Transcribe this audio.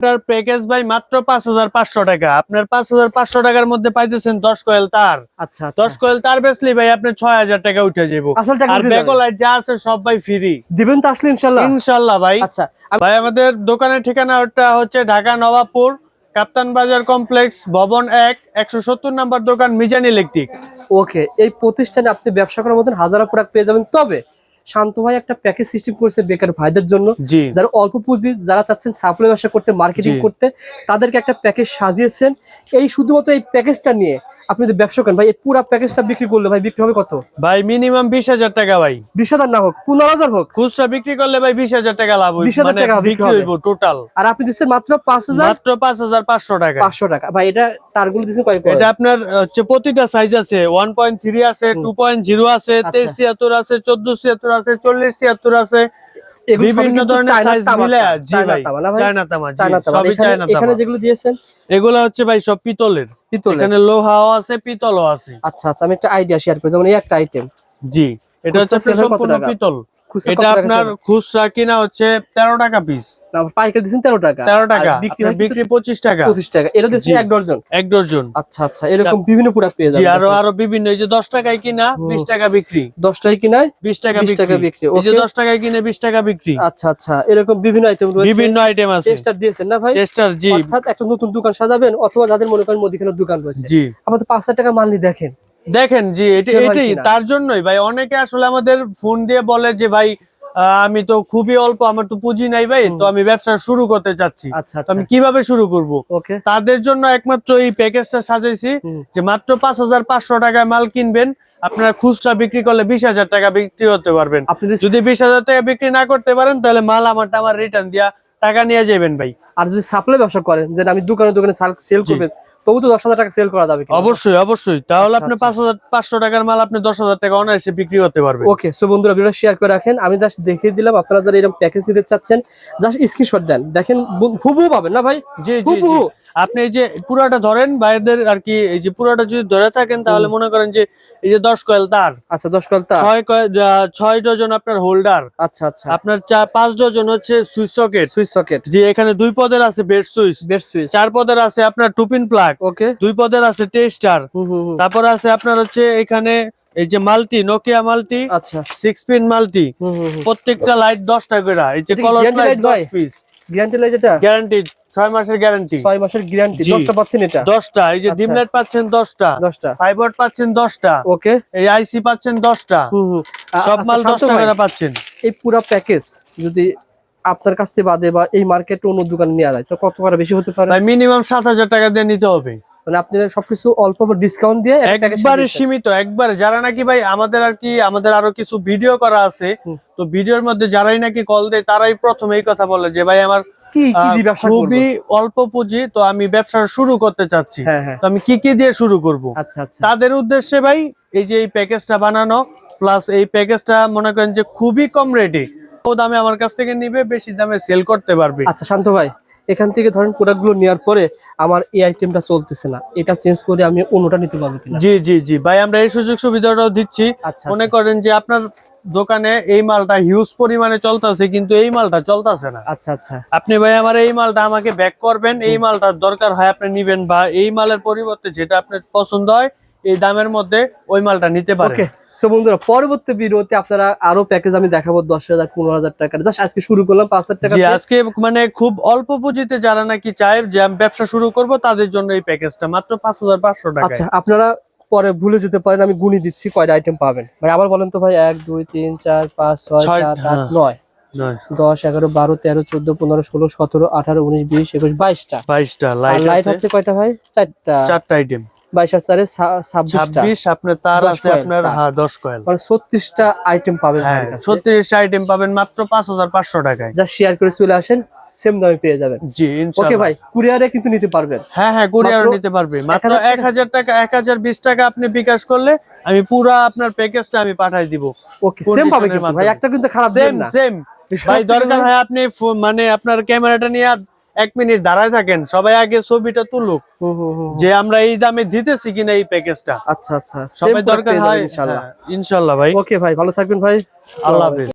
আপনার প্যাকেজ ভাই মাত্র পাঁচ হাজার পাঁচশো টাকা। আপনার পাঁচ হাজার পাঁচশো টাকার মধ্যে পাইতেছেন দশ কয়েল তার। আচ্ছা দশ কয়েল তার বেচলি ভাই আপনার ছয় হাজার টাকা উঠে যাব আর। যা আছে সব ভাই ফ্রি দিবেন তো আসলে ইনশাল্লাহ। ইনশাল্লাহ ভাই। আচ্ছা ভাই আমাদের দোকানের ঠিকানাটা হচ্ছে ঢাকা নবাবপুর কাপ্তান বাজার কমপ্লেক্স ভবন এক একশো সত্তর নাম্বার দোকান মিজান ইলেকট্রিক। ওকে এই প্রতিষ্ঠানে আপনি ব্যবসা করার মতন হাজারো প্রোডাক্ট পেয়ে যাবেন। তবে শান্ত ভাই একটা প্যাকেজ সিস্টেম করেছে বেকার ভাইদের জন্য। যারা অল্প পুঁজি যারা চাচ্ছেন সাপ্লাই ব্যবসা করতে মার্কেটিং করতে তাদেরকে একটা প্যাকেজ সাজিয়েছেন। এই শুধুমাত্র এই প্যাকেজটা নিয়ে আপনি যদি ব্যবসা করেন ভাই এই পুরো প্যাকেজটা বিক্রি করলে ভাই বিক্রি হবে কত? ভাই মিনিমাম বিশ হাজার টাকা ভাই। বিশ হাজার না হোক পনেরো হাজার হোক। খুচরা বিক্রি করলে ভাই বিশ হাজার টাকা লাভ হইব 20,000 মানে টাকা বিক্রি। হইব টোটাল আর আপনি দিচ্ছেন মাত্র পাঁচ হাজার? মাত্র পাঁচ হাজার পাঁচশো টাকা। পাঁচশো টাকা। ভাই এটা তারগুলো দিচ্ছেন কয় এটা আপনার হচ্ছে প্রতিটা সাইজ আছে। ওয়ান পয়েন্ট থ্রি আছে টু পয়েন্ট জিরো আছে আচ্ছা। তেইশ ছিয়াত্তর আছে চোদ্দ ছিয়াত্তর আছে চল্লিশ ছিয়াত্তর আছে। বিভিন্ন ধরনের এখানে- যেগুলো দিয়েছেন? এগুলো হচ্ছে ভাই সব পিতলের। পিতল এখানে লোহাও আছে পিতলও আছে। আচ্ছা আচ্ছা আমি একটা আইডিয়া শেয়ার করি। যেমন এই একটা আইটেম জি এটা হচ্ছে সম্পূর্ণ পিতল। এটা আপনার খুচরা কিনা হচ্ছে তেরো টাকা পিস পাইকারি দিচ্ছেন তেরো টাকা। তেরো টাকা। বিক্রি বিক্রি পঁচিশ টাকা। পঁচিশ টাকা। এটা দিচ্ছেন এক ডজন। এক ডজন। আচ্ছা আচ্ছা। এরকম বিভিন্ন প্রোডাক্ট পেয়ে যাবেন আরও আরও বিভিন্ন। এই যে দশ টাকায় কিনা বিশ টাকা বিক্রি। দশ টাকা কিনায় বিশ টাকা 20 টাকা বিক্রি। এই যে দশ টাকায় কিনে বিশ টাকা বিক্রি। আচ্ছা আচ্ছা। এরকম বিভিন্ন আইটেম রয়েছে। বিভিন্ন আইটেম আছে। টেক্সটার দিয়েছেন না ভাই? টেস্টার জি। অর্থাৎ একটা নতুন দোকান সাজাবেন অথবা যাদের মনে করেন মুদিখানার দোকান রয়েছে। জি। আমাদের পাঁচ হাজার টাকা মানলি দেখেন। দেখেন জি এটা এটাই তার জন্যই ভাই। অনেকে আসলে আমাদের ফোন দিয়ে বলে যে ভাই আমি তো খুবই অল্প আমার তো পুঁজি নাই ভাই তো আমি ব্যবসা শুরু করতে চাচ্ছি। আচ্ছা তো আচ্ছা। আমি কীভাবে শুরু করব? তাদের জন্য একমাত্র এই প্যাকেজটা সাজাইছি যে মাত্র পাঁচ হাজার পাঁচশো টাকায় মাল কিনবেন। আপনারা খুচরা বিক্রি করলে বিশ হাজার টাকা বিক্রি করতে পারবেন। যদি বিশ হাজার টাকা বিক্রি না করতে পারেন তাহলে মাল আমারটা আমার রিটার্ন দিয়া টাকা নিয়ে যাবেন ভাই। আর যদি সাপ্লাই ব্যবসা করেন যে আমি দোকানে দোকানে সেল। করবেন তবু তো দশ হাজার টাকা সেল করা যাবে অবশ্যই অবশ্যই। তাহলে আচ্ছা, আপনি আচ্ছা। পাঁচ হাজার পাঁচশো টাকার মাল আপনি দশ হাজার টাকা অনায়াসে বিক্রি করতে পারবেন। ওকে সো বন্ধুরা ভিডিও শেয়ার করে রাখেন। আমি জাস্ট দেখিয়ে দিলাম আপনারা যারা এরকম প্যাকেজ নিতে চাচ্ছেন জাস্ট স্ক্রিনশট দেন। দেখেন বু- হুবহু পাবেন না ভাই? জি জি জি। আপনি এই যে পুরাটা ধরেন বাইরেদের আর কি এই যে পুরাটা যদি ধরে থাকেন তাহলে মনে করেন যে এই যে দশ কয়েল তার। আচ্ছা দশ কলতা ছয় কয়েল ছয় ডজন আপনার হোল্ডার আচ্ছা আচ্ছা। আপনার চার পাঁচ ডজন হচ্ছে সুইচ সকেট। Switch socket. যে এখানে দুই পদের আছে বেড সুইচ বেড সুইচ চার পদের আছে আপনার টুপিন প্লাগ ওকে। দুই পদের আছে টেস্টার। তারপর আছে আপনার হচ্ছে এখানে এই যে মাল্টি নোকিয়া মাল্টি আচ্ছা। সিক্স পিন মাল্টি প্রত্যেকটা লাইট দশটা করে এই যে কলস লাইট দশ পিস গ্যারান্টি লাইট এটা? গ্যারান্টি ছয় মাসের গ্যারান্টি ছয় মাসের গ্যারান্টি দশটা পাচ্ছেন এটা? দশটা এই যে আচ্ছা। ডিম লাইট পাচ্ছেন দশটা দশটা। ফাইবার পাচ্ছেন দশটা ওকে। এই আইসি পাচ্ছেন দশটা। সব আচ্ছা, মাল শান্ত দশটা করে পাচ্ছেন। এই পুরো প্যাকেজ যদি আপনার কাছ থেকে বাদে বা এই মার্কেটে অন্য দোকানে নেওয়া যায় তো কত করে বেশি হতে পারে? মিনিমাম সাত হাজার টাকা দিয়ে নিতে হবে। মানে আপনি সবকিছু অল্প ডিসকাউন্ট দিয়ে একবারে সীমিত একবারে। যারা নাকি ভাই আমাদের আর কি আমাদের আরও কিছু ভিডিও করা আছে। তো ভিডিওর মধ্যে যারাই নাকি কল দেয় তারাই প্রথমে এই কথা বলে যে ভাই আমার খুবই অল্প পুঁজি তো আমি ব্যবসা শুরু করতে চাচ্ছি। হ্যাঁ হ্যাঁ। তো আমি কি কি দিয়ে শুরু করব? আচ্ছা আচ্ছা। তাদের উদ্দেশ্যে ভাই এই যে এই প্যাকেজটা বানানো প্লাস এই প্যাকেজটা মনে করেন যে খুবই কম রেটে ও দামে আমার কাছ থেকে নিবে বেশি দামে সেল করতে পারবে। আচ্ছা শান্ত ভাই এখান থেকে ধরেন প্রোডাক্টগুলো নেওয়ার পরে আমার এই আইটেমটা চলতেছে না। এটা চেঞ্জ করে আমি অন্যটা নিতে পারব কিনা? জি জি জি। ভাই আমরা এই সুযোগ সুবিধাটাও দিচ্ছি। আচ্ছা মনে করেন যে আপনার দোকানে এই মালটা হিউজ পরিমাণে চলতেছে কিন্তু এই মালটা চলতেছে না। আচ্ছা আচ্ছা। আপনি ভাই আমার এই মালটা আমাকে ব্যাক করবেন। এই মালটার দরকার হয় আপনি নিবেন বা এই মালের পরিবর্তে যেটা আপনার পছন্দ হয় এই দামের মধ্যে ওই মালটা নিতে পারেন। ওকে। সো বন্ধুরা পরবর্তী ভিডিওতে আপনারা আরও প্যাকেজ আমি দেখাবো দশ হাজার পনেরো হাজার টাকা জাস্ট আজকে শুরু করলাম পাঁচ হাজার টাকা। আজকে মানে খুব অল্প পুঁজিতে যারা নাকি চায় যে আমি ব্যবসা শুরু করব তাদের জন্য এই প্যাকেজটা মাত্র পাঁচ হাজার পাঁচশো টাকা আচ্ছা আপনারা পরে ভুলে যেতে পারেন আমি গুনি দিচ্ছি কয়টা আইটেম পাবেন? ভাই আবার বলেন তো ভাই এক দুই তিন চার পাঁচ ছয় সাত আট হ্যাঁ। নয়। দশ এগারো বারো তেরো চোদ্দ পনেরো ষোলো সতেরো আঠারো উনিশ বিশ একুশ বাইশটা। বাইশটা লাইট হচ্ছে কয়টা ভাই? চারটা। চারটা আইটেম বাইশ আর চারে ছা- ছাব্বিশটা। ছাব্বিশ আপনার তার আছে আপনার হ্যাঁ দশ কয়েল। মানে ছত্রিশটা আইটেম পাবেন হ্যাঁ ছত্রিশটা আইটেম পাবেন মাত্র পাঁচ হাজার পাঁচশো টাকায়। যা শেয়ার করে চলে আসেন সেম দামে পেয়ে যাবেন। জি ওকে ভাই কুরিয়ারে কিন্তু নিতে পারবেন। হ্যাঁ হ্যাঁ কুরিয়ার নিতে পারবে। মাত্র এক হাজার টাকা এক হাজার বিশ টাকা আপনি বিকাশ করলে আমি পুরা আপনার প্যাকেজটা আমি পাঠাই দিব। ওকে সেম পাবে Condition ভাই একটা কিন্তু খারাপ সেম সেম ভাই দরকার হয় আপনি মানে আপনার ক্যামেরাটা নিয়ে এক মিনিট দাঁড়ায় থাকেন সবাই আগে ছবিটা তুলুক যে আমরা এই দামে দিতেছি কিনা এই প্যাকেজটা। আচ্ছা আচ্ছা। সবাই দরকার হয় ইনশাআল্লাহ। হ্যাঁ, ইনশাল্লাহ ভাই। ওকে ভাই ভালো থাকবেন ভাই। আল্লাহ হাফেজ।